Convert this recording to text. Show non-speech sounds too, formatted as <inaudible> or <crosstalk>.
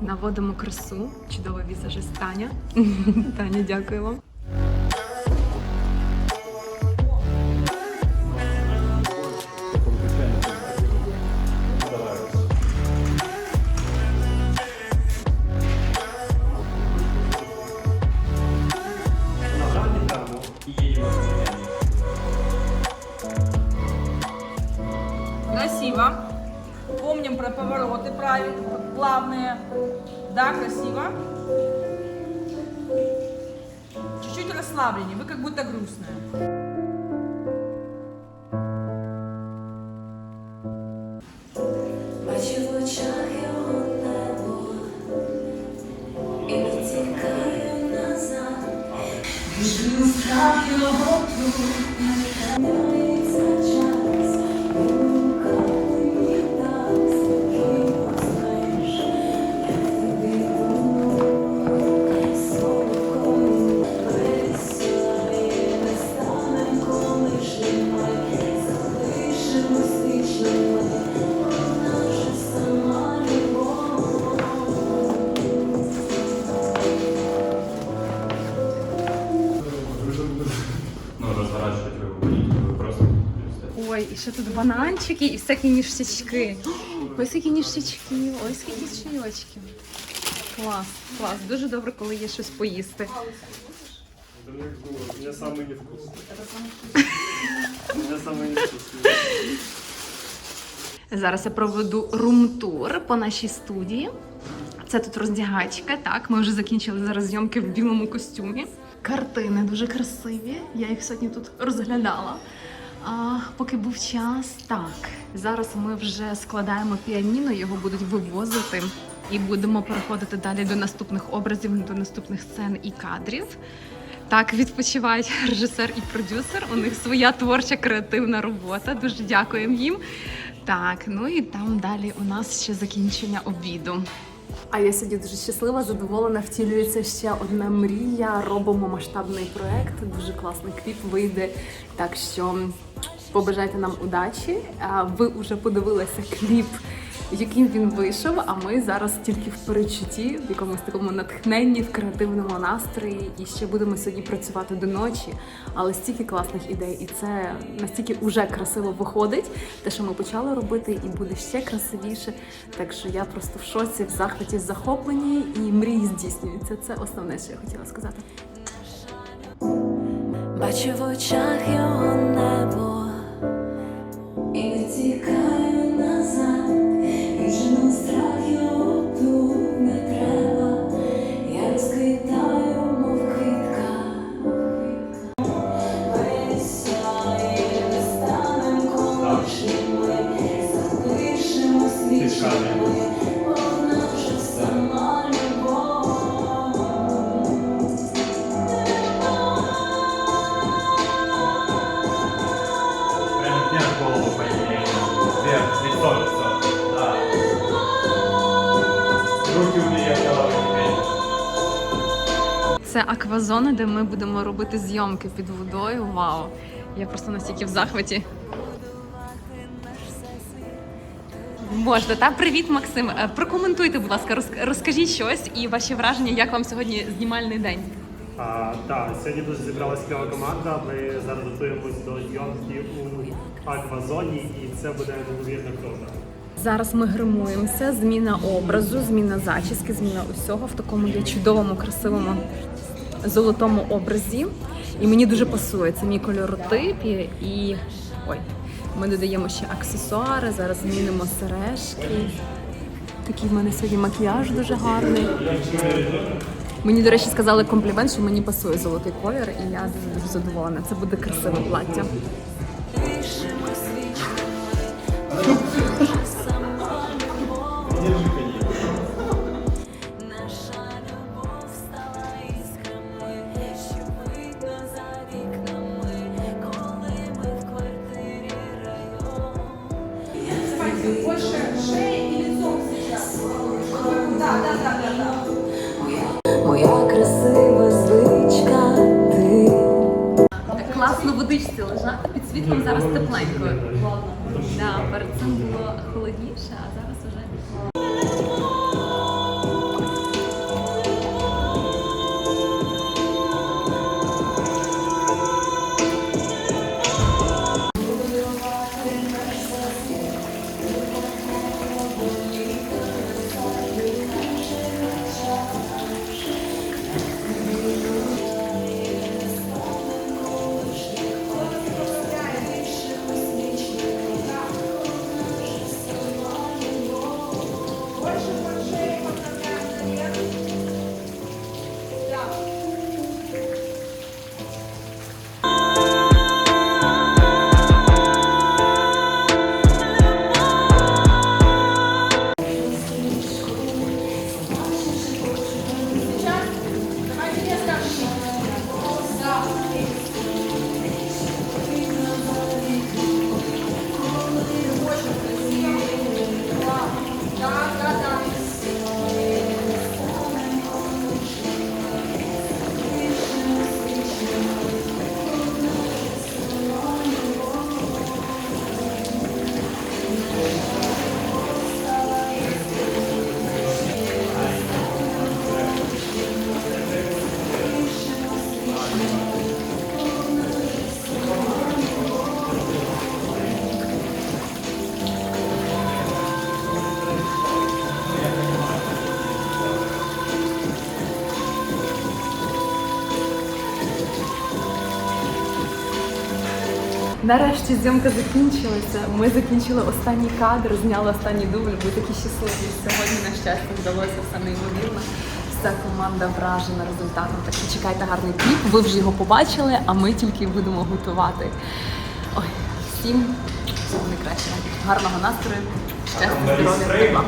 Наводимо красу. Чудова візажист Таня. <laughs> Таня, дякую вам. Помним про повороты правильно, плавные. Да, красиво. Чуть-чуть расслабленнее, вы как будто грустная. Бачу в очах його небо Ну, розворачувати ви говорите, ви просто Ой, і ще тут бананчики і всякі ніштячки. Ось які ніштячки, ось які чайочки. Клас, клас. Дуже добре, коли є щось поїсти. Да мне, ну, у меня самый невкусный. У меня самый невкусный. Зараз я проведу рум-тур по нашій студії. Це тут роздягачка. Так, ми вже закінчили зараз зйомки в білому костюмі. Картини дуже красиві. Я їх сьогодні тут розглядала. А, поки був час, так. Зараз ми вже складаємо піаніно, його будуть вивозити. І будемо переходити далі до наступних образів, до наступних сцен і кадрів. Так відпочивають режисер і продюсер. У них своя творча креативна робота. Дуже дякуємо їм. Так, ну і там далі у нас ще закінчення обіду. А я сьогодні дуже щаслива, задоволена. Втілюється ще одна мрія. Робимо масштабний проект. Дуже класний кліп вийде. Так що побажайте нам удачі. Ви вже подивилися кліп, яким він вийшов. А ми зараз тільки в перечутті, в якомусь такому натхненні, в креативному настрої. І ще будемо сьогодні працювати до ночі. Але стільки класних ідей, і це настільки уже красиво виходить. Те, що ми почали робити, і буде ще красивіше. Так що я просто в шоці, в захваті, захопленні, і мрії здійснюються. Це основне, що я хотіла сказати. Бачу в очах його небо Це аквазона, де ми будемо робити зйомки під водою. Вау! Я просто настільки в захваті. Можна, та привіт, Максим. Е, Прокоментуйте, будь ласка, роз- розкажіть щось і ваші враження, як вам сьогодні знімальний день. А, так, сьогодні дуже зібралася кльова команда. Ми зараз готуємось до зйомки у аквазоні, і це буде неймовірно круто. Зараз ми гримуємося. Зміна образу, зміна зачіски, зміна усього в такому є чудовому, красивому золотому образі. І мені дуже пасує. Це мій кольоротип і, ой, ми додаємо ще аксесуари. Зараз змінимо сережки. Такий в мене сьогодні макіяж дуже гарний. Мені, до речі, сказали комплімент, що мені пасує золотий колір, і я дуже дуже задоволена. Це буде красиве плаття. Моя красива звичка, ти. Класно водичці лежати під світлом зараз тепленько. Да, Перед цим було холодніше, а зараз. Нарешті зйомка закінчилася. Ми закінчили останній кадр, зняли останній дубль. Ви такі щасливі. Сьогодні, на щастя, вдалося все неймовірно. Вся команда вражена результатом. Так що чекайте гарний кліп. Ви вже його побачили, а ми тільки будемо готувати. Ой, всім всього найкращого. Гарного настрою, щастя, здоров'я,